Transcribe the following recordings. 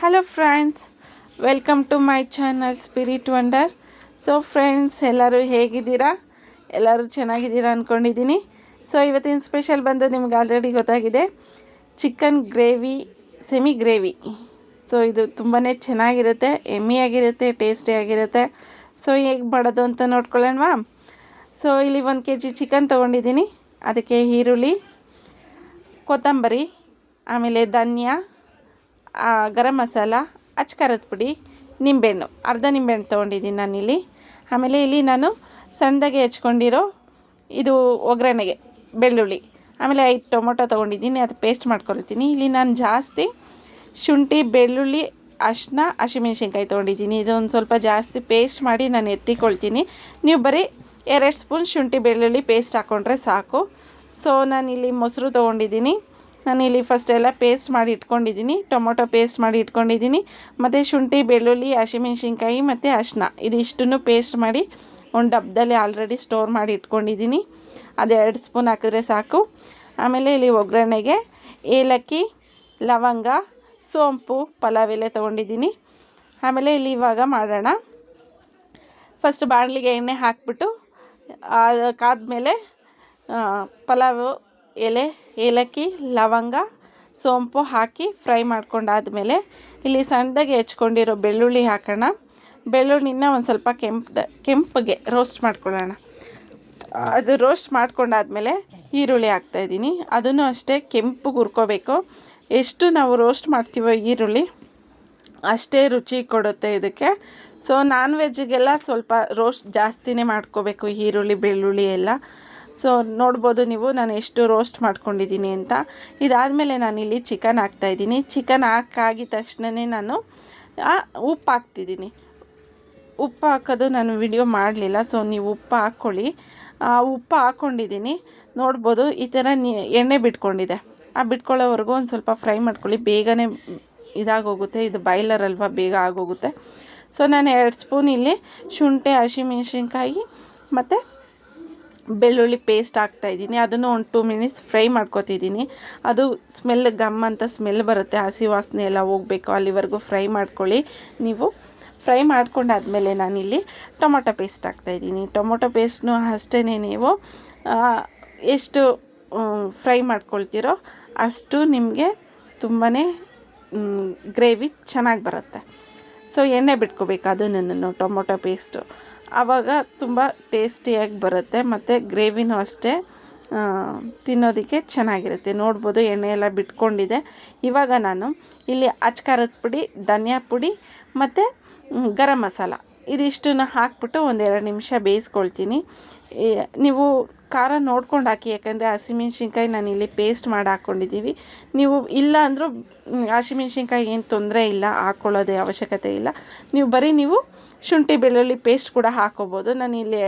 Hello friends welcome to my channel Spirit Wonder so friends ಎಲ್ಲರೂ ಹೇಗಿದ್ದೀರಾ? ಎಲ್ಲರೂ ಚೆನ್ನಾಗಿದ್ದೀರಾ ಅಂದ್ಕೊಂಡಿದ್ದೀನಿ ಸೊ ಇವತ್ತಿನ ಸ್ಪೆಷಲ್ ಬಂದು ನಿಮ್ಗೆ ಆಲ್ರೆಡಿ ಗೊತ್ತಾಗಿದೆ. Chicken gravy semi gravy so ಇದು ತುಂಬಾ ಚೆನ್ನಾಗಿರುತ್ತೆ ಎಮ್ಮಿಯಾಗಿರುತ್ತೆ ಟೇಸ್ಟಿಯಾಗಿರುತ್ತೆ ಸೊ ಹೇಗೆ ಮಾಡೋದು ಅಂತ ನೋಡ್ಕೊಳ್ಳೋಣವಾ? ಸೊ ಇಲ್ಲಿ ಒಂದು ಕೆ ಜಿ ಚಿಕನ್ ತೊಗೊಂಡಿದ್ದೀನಿ. ಅದಕ್ಕೆ ಈರುಳ್ಳಿ, ಕೊತ್ತಂಬರಿ, ಆಮೇಲೆ ಧನ್ಯ ಗರಂ ಮಸಾಲ ಅಚ್ಕಾರದ ಪುಡಿ, ನಿಂಬೆಹಣ್ಣು. ಅರ್ಧ ನಿಂಬೆಹಣ್ಣು ತೊಗೊಂಡಿದ್ದೀನಿ ನಾನಿಲ್ಲಿ. ಆಮೇಲೆ ಇಲ್ಲಿ ನಾನು ಸಣ್ಣದಾಗಿ ಹೆಚ್ಕೊಂಡಿರೋ ಇದು ಒಗ್ಗರಣೆಗೆ, ಬೆಳ್ಳುಳ್ಳಿ. ಆಮೇಲೆ ಐದು ಟೊಮೊಟೊ ತೊಗೊಂಡಿದ್ದೀನಿ, ಅದು ಪೇಸ್ಟ್ ಮಾಡ್ಕೊಳ್ತೀನಿ. ಇಲ್ಲಿ ನಾನು ಜಾಸ್ತಿ ಶುಂಠಿ, ಬೆಳ್ಳುಳ್ಳಿ ಅಷ್ಟನ್ನ ಹಸಿಮೆಣ್ಸಿನ್ಕಾಯಿ ತೊಗೊಂಡಿದ್ದೀನಿ. ಇದೊಂದು ಸ್ವಲ್ಪ ಜಾಸ್ತಿ ಪೇಸ್ಟ್ ಮಾಡಿ ನಾನು ಎತ್ತಿಕೊಳ್ತೀನಿ. ನೀವು ಬರೀ ಎರಡು ಸ್ಪೂನ್ ಶುಂಠಿ, ಬೆಳ್ಳುಳ್ಳಿ ಪೇಸ್ಟ್ ಹಾಕ್ಕೊಂಡ್ರೆ ಸಾಕು. ಸೊ ನಾನಿಲ್ಲಿ ಮೊಸರು ತೊಗೊಂಡಿದ್ದೀನಿ. ನಾನಿಲ್ಲಿ ಫಸ್ಟ್ ಎಲ್ಲ ಪೇಸ್ಟ್ ಮಾಡಿ ಇಟ್ಕೊಂಡಿದ್ದೀನಿ. ಟೊಮೊಟೊ ಪೇಸ್ಟ್ ಮಾಡಿ ಇಟ್ಕೊಂಡಿದ್ದೀನಿ. ಮತ್ತು ಶುಂಠಿ, ಬೆಳ್ಳುಳ್ಳಿ, ಹಸಿಮೆಣ್ಸಿನ್ಕಾಯಿ ಮತ್ತು ಅರ್ಶಿನ. ಇದಿಷ್ಟನ್ನು ಪೇಸ್ಟ್ ಮಾಡಿ ಒಂದು ಡಬ್ಬದಲ್ಲಿ ಆಲ್ರೆಡಿ ಸ್ಟೋರ್ ಮಾಡಿ ಇಟ್ಕೊಂಡಿದ್ದೀನಿ. ಅದು ಎರಡು ಸ್ಪೂನ್ ಹಾಕಿದ್ರೆ ಸಾಕು. ಆಮೇಲೆ ಇಲ್ಲಿ ಒಗ್ಗರಣೆಗೆ ಏಲಕ್ಕಿ, ಲವಂಗ, ಸೋಂಪು, ಪಲಾವ್ ಎಲೆ ತೊಗೊಂಡಿದ್ದೀನಿ. ಆಮೇಲೆ ಇಲ್ಲಿ ಇವಾಗ ಮಾಡೋಣ. ಫಸ್ಟ್ ಬಾಣಲಿಗೆ ಎಣ್ಣೆ ಹಾಕ್ಬಿಟ್ಟು ಕಾದ್ಮೇಲೆ ಪಲಾವು ಎಲೆ, ಏಲಕ್ಕಿ, ಲವಂಗ, ಸೋಂಪು ಹಾಕಿ ಫ್ರೈ ಮಾಡ್ಕೊಂಡಾದ್ಮೇಲೆ ಇಲ್ಲಿ ಸಣ್ಣದಾಗಿ ಹೆಚ್ಕೊಂಡಿರೋ ಬೆಳ್ಳುಳ್ಳಿ ಹಾಕೋಣ. ಬೆಳ್ಳುಳ್ಳಿನ ಒಂದು ಸ್ವಲ್ಪ ಕೆಂಪು ಕೆಂಪಗೆ ರೋಸ್ಟ್ ಮಾಡ್ಕೊಳ್ಳೋಣ. ಅದು ರೋಸ್ಟ್ ಮಾಡ್ಕೊಂಡಾದ್ಮೇಲೆ ಈರುಳ್ಳಿ ಹಾಕ್ತಾಯಿದ್ದೀನಿ ಅದನ್ನು ಅಷ್ಟೇ ಕೆಂಪು ಹುರ್ಕೋಬೇಕು. ಎಷ್ಟು ನಾವು ರೋಸ್ಟ್ ಮಾಡ್ತೀವೋ ಈರುಳ್ಳಿ, ಅಷ್ಟೇ ರುಚಿ ಕೊಡುತ್ತೆ ಇದಕ್ಕೆ. ಸೊ ನಾನ್ ವೆಜ್ಜಿಗೆಲ್ಲ ಸ್ವಲ್ಪ ರೋಸ್ಟ್ ಜಾಸ್ತಿನೇ ಮಾಡ್ಕೋಬೇಕು, ಈರುಳ್ಳಿ, ಬೆಳ್ಳುಳ್ಳಿ ಎಲ್ಲ. ಸೊ ನೋಡ್ಬೋದು ನೀವು, ನಾನು ಎಷ್ಟು ರೋಸ್ಟ್ ಮಾಡ್ಕೊಂಡಿದ್ದೀನಿ ಅಂತ. ಇದಾದಮೇಲೆ ನಾನಿಲ್ಲಿ ಚಿಕನ್ ಹಾಕ್ತಾಯಿದ್ದೀನಿ ಚಿಕನ್ ಹಾಕಾಗಿದ ತಕ್ಷಣವೇ ನಾನು ಉಪ್ಪು ಹಾಕ್ತಿದ್ದೀನಿ. ಉಪ್ಪು ಹಾಕೋದು ನಾನು ವಿಡಿಯೋ ಮಾಡಲಿಲ್ಲ ಸೊ ನೀವು ಉಪ್ಪು ಹಾಕ್ಕೊಳ್ಳಿ. ಉಪ್ಪು ಹಾಕ್ಕೊಂಡಿದ್ದೀನಿ. ನೋಡ್ಬೋದು ಈ ಥರ ನೀ, ಎಣ್ಣೆ ಬಿಟ್ಕೊಂಡಿದೆ. ಆ ಬಿಟ್ಕೊಳ್ಳೋವರೆಗೂ ಒಂದು ಸ್ವಲ್ಪ ಫ್ರೈ ಮಾಡ್ಕೊಳ್ಳಿ. ಬೇಗನೆ ಇದಾಗೋಗುತ್ತೆ. ಇದು ಬಾಯ್ಲರ್ ಅಲ್ವಾ, ಬೇಗ ಆಗೋಗುತ್ತೆ. ಸೊ ನಾನು ಎರಡು ಸ್ಪೂನ್ ಇಲ್ಲಿ ಶುಂಠಿ, ಹಸಿಮೆಣ್ಸಿನ್ಕಾಯಿ ಮತ್ತು ಬೆಳ್ಳುಳ್ಳಿ ಪೇಸ್ಟ್ ಹಾಕ್ತಾಯಿದ್ದೀನಿ ಅದನ್ನು ಒಂದು ಟೂ ಮಿನಿಟ್ಸ್ ಫ್ರೈ ಮಾಡ್ಕೊತಿದ್ದೀನಿ. ಅದು ಸ್ಮೆಲ್ ಗಮ್ ಅಂತ ಸ್ಮೆಲ್ ಬರುತ್ತೆ. ಹಸಿ ವಾಸನೆ ಎಲ್ಲ ಹೋಗಬೇಕು. ಅಲ್ಲಿವರೆಗೂ ಫ್ರೈ ಮಾಡ್ಕೊಳ್ಳಿ. ನೀವು ಫ್ರೈ ಮಾಡ್ಕೊಂಡಾದ್ಮೇಲೆ ನಾನಿಲ್ಲಿ ಟೊಮೊಟೊ ಪೇಸ್ಟ್ ಹಾಕ್ತಾಯಿದ್ದೀನಿ ಟೊಮೊಟೊ ಪೇಸ್ಟ್ನು ಅಷ್ಟೇ ನೀವು ಎಷ್ಟು ಫ್ರೈ ಮಾಡ್ಕೊಳ್ತೀರೋ ಅಷ್ಟು ನಿಮಗೆ ತುಂಬಾ ಗ್ರೇವಿ ಚೆನ್ನಾಗಿ ಬರುತ್ತೆ. ಸೊ ಎಣ್ಣೆ ಬಿಟ್ಕೋಬೇಕು. ಅದನ್ನು ಟೊಮೊಟೊ ಪೇಸ್ಟು ಆವಾಗ ತುಂಬ ಟೇಸ್ಟಿಯಾಗಿ ಬರುತ್ತೆ, ಮತ್ತು ಗ್ರೇವಿನೂ ಅಷ್ಟೇ ತಿನ್ನೋದಕ್ಕೆ ಚೆನ್ನಾಗಿರುತ್ತೆ. ನೋಡ್ಬೋದು ಎಣ್ಣೆ ಎಲ್ಲ ಬಿಟ್ಕೊಂಡಿದೆ. ಇವಾಗ ನಾನು ಇಲ್ಲಿ ಅಚ್ಕಾರದ ಪುಡಿ, ಧನಿಯಾ ಪುಡಿ, ಮತ್ತು ಗರಂ ಮಸಾಲ. ಇದಿಷ್ಟನ್ನ ಹಾಕ್ಬಿಟ್ಟು ಒಂದೆರಡು ನಿಮಿಷ ಬೇಯಿಸ್ಕೊಳ್ತೀನಿ. ನೀವು ಖಾರ ನೋಡ್ಕೊಂಡು ಹಾಕಿ, ಯಾಕಂದರೆ ಹಸಿಮೆಣ್ಸಿನ್ಕಾಯಿ ನಾನು ಇಲ್ಲಿ ಪೇಸ್ಟ್ ಮಾಡಿ ಹಾಕ್ಕೊಂಡಿದ್ದೀವಿ ನೀವು ಇಲ್ಲ ಅಂದರೂ ಹಸಿಮೆಣ್ಸಿನ್ಕಾಯಿ ಏನು ತೊಂದರೆ ಇಲ್ಲ ಹಾಕ್ಕೊಳ್ಳೋದೇ ಅವಶ್ಯಕತೆ ಇಲ್ಲ. ನೀವು ಬರೀ ನೀವು ಶುಂಠಿ ಬೆಳ್ಳುಳ್ಳಿ ಪೇಸ್ಟ್ ಕೂಡ ಹಾಕ್ಕೋಬೋದು ನಾನು ಇಲ್ಲಿ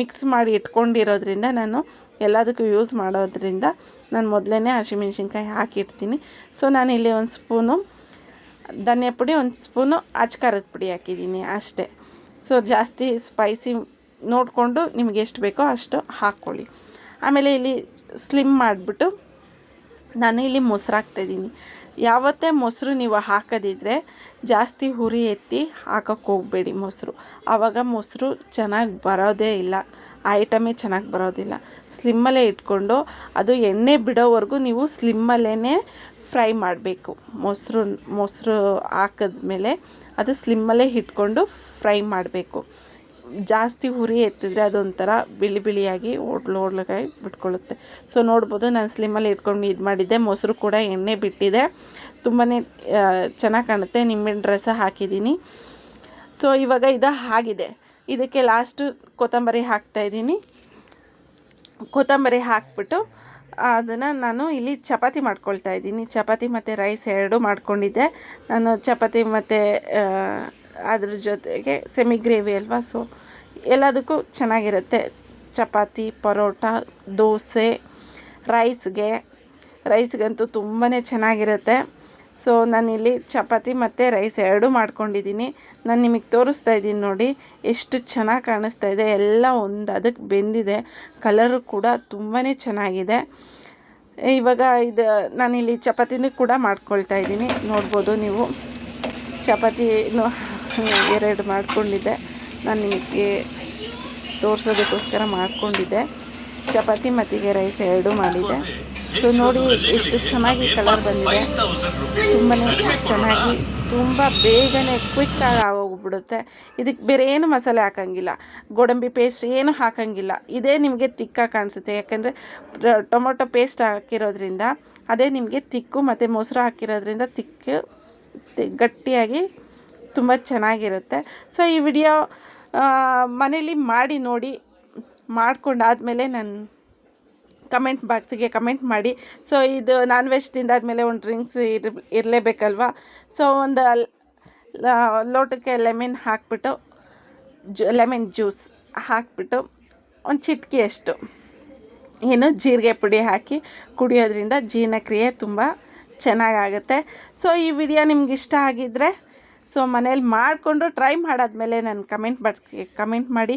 ಮಿಕ್ಸ್ ಮಾಡಿ ಇಟ್ಕೊಂಡಿರೋದ್ರಿಂದ ನಾನು ಎಲ್ಲದಕ್ಕೂ ಯೂಸ್ ಮಾಡೋದ್ರಿಂದ ನಾನು ಮೊದಲೇ ಹಸಿಮೆಣ್ಸಿನ್ಕಾಯಿ ಹಾಕಿರ್ತೀನಿ. ಸೊ ನಾನು ಇಲ್ಲಿ ಒಂದು ಸ್ಪೂನು ಧನಿಯಾ ಪುಡಿ ಒಂದು ಸ್ಪೂನು ಅಚ್ಕಾರದ ಪುಡಿ ಹಾಕಿದ್ದೀನಿ ಅಷ್ಟೇ. ಸೊ, ಜಾಸ್ತಿ ಸ್ಪೈಸಿ ನೋಡಿಕೊಂಡು ನಿಮಗೆ ಎಷ್ಟು ಬೇಕೋ ಅಷ್ಟು ಹಾಕ್ಕೊಳ್ಳಿ. ಆಮೇಲೆ ಇಲ್ಲಿ ಸ್ಲಿಮ್ ಮಾಡಿಬಿಟ್ಟು ನಾನು ಇಲ್ಲಿ ಮೊಸರು ಹಾಕ್ತಾಯಿದ್ದೀನಿ ಯಾವತ್ತೇ ಮೊಸರು ನೀವು ಹಾಕೋದಿದ್ರೆ ಜಾಸ್ತಿ ಹುರಿ ಎತ್ತಿ ಹಾಕೋಕ್ಕೆ ಹೋಗಬೇಡಿ ಮೊಸರು. ಆವಾಗ ಮೊಸರು ಚೆನ್ನಾಗಿ ಬರೋದೇ ಇಲ್ಲ. ಐಟಮೇ ಚೆನ್ನಾಗಿ ಬರೋದಿಲ್ಲ. ಸ್ಲಿಮ್ಮಲ್ಲೇ ಇಟ್ಕೊಂಡು ಅದು ಎಣ್ಣೆ ಬಿಡೋವರೆಗೂ ನೀವು ಸ್ಲಿಮ್ಮಲ್ಲೇ ಫ್ರೈ ಮಾಡಬೇಕು. ಮೊಸರು ಮೊಸರು ಹಾಕಿದ್ಮೇಲೆ ಅದು ಸ್ಲಿಮ್ಮಲ್ಲೇ ಇಟ್ಕೊಂಡು ಫ್ರೈ ಮಾಡಬೇಕು. ಜಾಸ್ತಿ ಹುರಿ ಎತ್ತಿದ್ರೆ ಅದೊಂಥರ ಬಿಳಿ ಬಿಳಿಯಾಗಿ ಹೋಟ್ಲು ಹೋಟ್ಲುಗಾಗಿ ಬಿಟ್ಕೊಳ್ಳುತ್ತೆ. ಸೊ ನೋಡ್ಬೋದು ನಾನು ಸ್ಲಿಮ್ಮಲ್ಲಿ ಇಟ್ಕೊಂಡು ಇದು ಮಾಡಿದ್ದೆ. ಮೊಸರು ಕೂಡ ಎಣ್ಣೆ ಬಿಟ್ಟಿದೆ. ತುಂಬಾ ಚೆನ್ನಾಗಿ ಕಾಣುತ್ತೆ. ನಿಂಬೆಹಣ್ಣು ರಸ ಹಾಕಿದ್ದೀನಿ. ಸೊ ಇವಾಗ ಇದು ಆಗಿದೆ. ಇದಕ್ಕೆ ಲಾಸ್ಟು ಕೊತ್ತಂಬರಿ ಹಾಕ್ತಾಯಿದ್ದೀನಿ ಕೊತ್ತಂಬರಿ ಹಾಕ್ಬಿಟ್ಟು ಅದನ್ನು ನಾನು ಇಲ್ಲಿ ಚಪಾತಿ ಮಾಡ್ಕೊಳ್ತಾ ಇದ್ದೀನಿ. ಚಪಾತಿ ಮತ್ತು ರೈಸ್ ಎರಡೂ ಮಾಡ್ಕೊಂಡಿದ್ದೆ. ನಾನು ಚಪಾತಿ ಮತ್ತು ಅದ್ರ ಜೊತೆಗೆ ಸೆಮಿ ಗ್ರೇವಿ ಅಲ್ವಾ? ಸೊ ಎಲ್ಲದಕ್ಕೂ ಚೆನ್ನಾಗಿರುತ್ತೆ. ಚಪಾತಿ, ಪರೋಟ, ದೋಸೆ ರೈಸ್ಗೆ ರೈಸ್ಗಂತೂ ತುಂಬಾ ಚೆನ್ನಾಗಿರುತ್ತೆ. ಸೊ ನಾನಿಲ್ಲಿ ಚಪಾತಿ ಮತ್ತು ರೈಸ್ ಎರಡೂ ಮಾಡ್ಕೊಂಡಿದ್ದೀನಿ. ನಾನು ನಿಮಗೆ ತೋರಿಸ್ತಾ ಇದ್ದೀನಿ ನೋಡಿ, ಎಷ್ಟು ಚೆನ್ನಾಗಿ ಕಾಣಿಸ್ತಾ ಇದೆ. ಎಲ್ಲ ಒಂದು ಅದಕ್ಕೆ ಬೆಂದಿದೆ. ಕಲರು ಕೂಡ ತುಂಬಾ ಚೆನ್ನಾಗಿದೆ. ಇವಾಗ ಇದು, ನಾನಿಲ್ಲಿ ಚಪಾತಿನೂ ಕೂಡ ಮಾಡ್ಕೊಳ್ತಾ ಇದ್ದೀನಿ. ನೋಡ್ಬೋದು ನೀವು. ಚಪಾತಿನೂ ಎರಡು ಮಾಡ್ಕೊಂಡಿದ್ದೆ. ನಾನು ನಿಮಗೆ ತೋರಿಸೋದಕ್ಕೋಸ್ಕರ ಮಾಡ್ಕೊಂಡಿದ್ದೆ. ಚಪಾತಿ ಮತ್ತಿಗೆ ರೈಸ್ ಎರಡೂ ಮಾಡಿದ್ದೆ. ಸೊ ನೋಡಿ ಎಷ್ಟು ಚೆನ್ನಾಗಿ ಕಲರ್ ಬಂದಿದೆ. ತುಂಬಾ ಚೆನ್ನಾಗಿ, ತುಂಬ ಬೇಗನೆ ಕ್ವಿಕ್ ಆಗಿ ಆಗೋಗ್ಬಿಡುತ್ತೆ. ಇದಕ್ಕೆ ಬೇರೆ ಏನು ಮಸಾಲೆ ಹಾಕಂಗಿಲ್ಲ. ಗೋಡಂಬಿ ಪೇಸ್ಟ್ ಏನು ಹಾಕಂಗಿಲ್ಲ. ಇದೇ ನಿಮಗೆ ತಿಕ್ಕಾಗಿ ಕಾಣಿಸುತ್ತೆ. ಯಾಕಂದರೆ ಟೊಮೊಟೊ ಪೇಸ್ಟ್ ಹಾಕಿರೋದ್ರಿಂದ, ಅದೇ ನಿಮಗೆ ತಿಕ್ಕು ಮತ್ತು ಮೊಸರು ಹಾಕಿರೋದ್ರಿಂದ ತಿಕ್ಕು ಗಟ್ಟಿಯಾಗಿ ತುಂಬ ಚೆನ್ನಾಗಿರುತ್ತೆ. ಸೊ ಈ ವಿಡಿಯೋ ಮನೇಲಿ ಮಾಡಿ ನೋಡಿ, ಮಾಡ್ಕೊಂಡಾದಮೇಲೆ ನಾನು ಕಮೆಂಟ್ ಬಾಕ್ಸಿಗೆ ಕಮೆಂಟ್ ಮಾಡಿ. ಸೊ ಇದು ನಾನ್ ವೆಜ್ ತಿಂದಾದಮೇಲೆ ಒಂದು ಡ್ರಿಂಕ್ಸ್ ಇರ್, ಇರಲೇಬೇಕಲ್ವಾ? ಸೊ ಒಂದು ಲೋಟಕ್ಕೆ ಲೆಮನ್ ಹಾಕ್ಬಿಟ್ಟು, ಜು ಲೆಮನ್ ಜ್ಯೂಸ್ ಹಾಕ್ಬಿಟ್ಟು, ಒಂದು ಚಿಟಿಕೆಯಷ್ಟು ಏನು ಜೀರಿಗೆ ಪುಡಿ ಹಾಕಿ ಕುಡಿಯೋದ್ರಿಂದ ಜೀರ್ಣಕ್ರಿಯೆ ತುಂಬ ಚೆನ್ನಾಗಾಗುತ್ತೆ. ಸೊ ಈ ವಿಡಿಯೋ ನಿಮ್ಗೆ ಇಷ್ಟ ಆಗಿದ್ದರೆ ಸೊ ಮನೇಲಿ ಮಾಡಿಕೊಂಡು ಟ್ರೈ ಮಾಡಾದ್ಮೇಲೆ ನಾನು ಕಮೆಂಟ್ ಬಾಕ್ಸ್ಗೆ ಕಮೆಂಟ್ ಮಾಡಿ.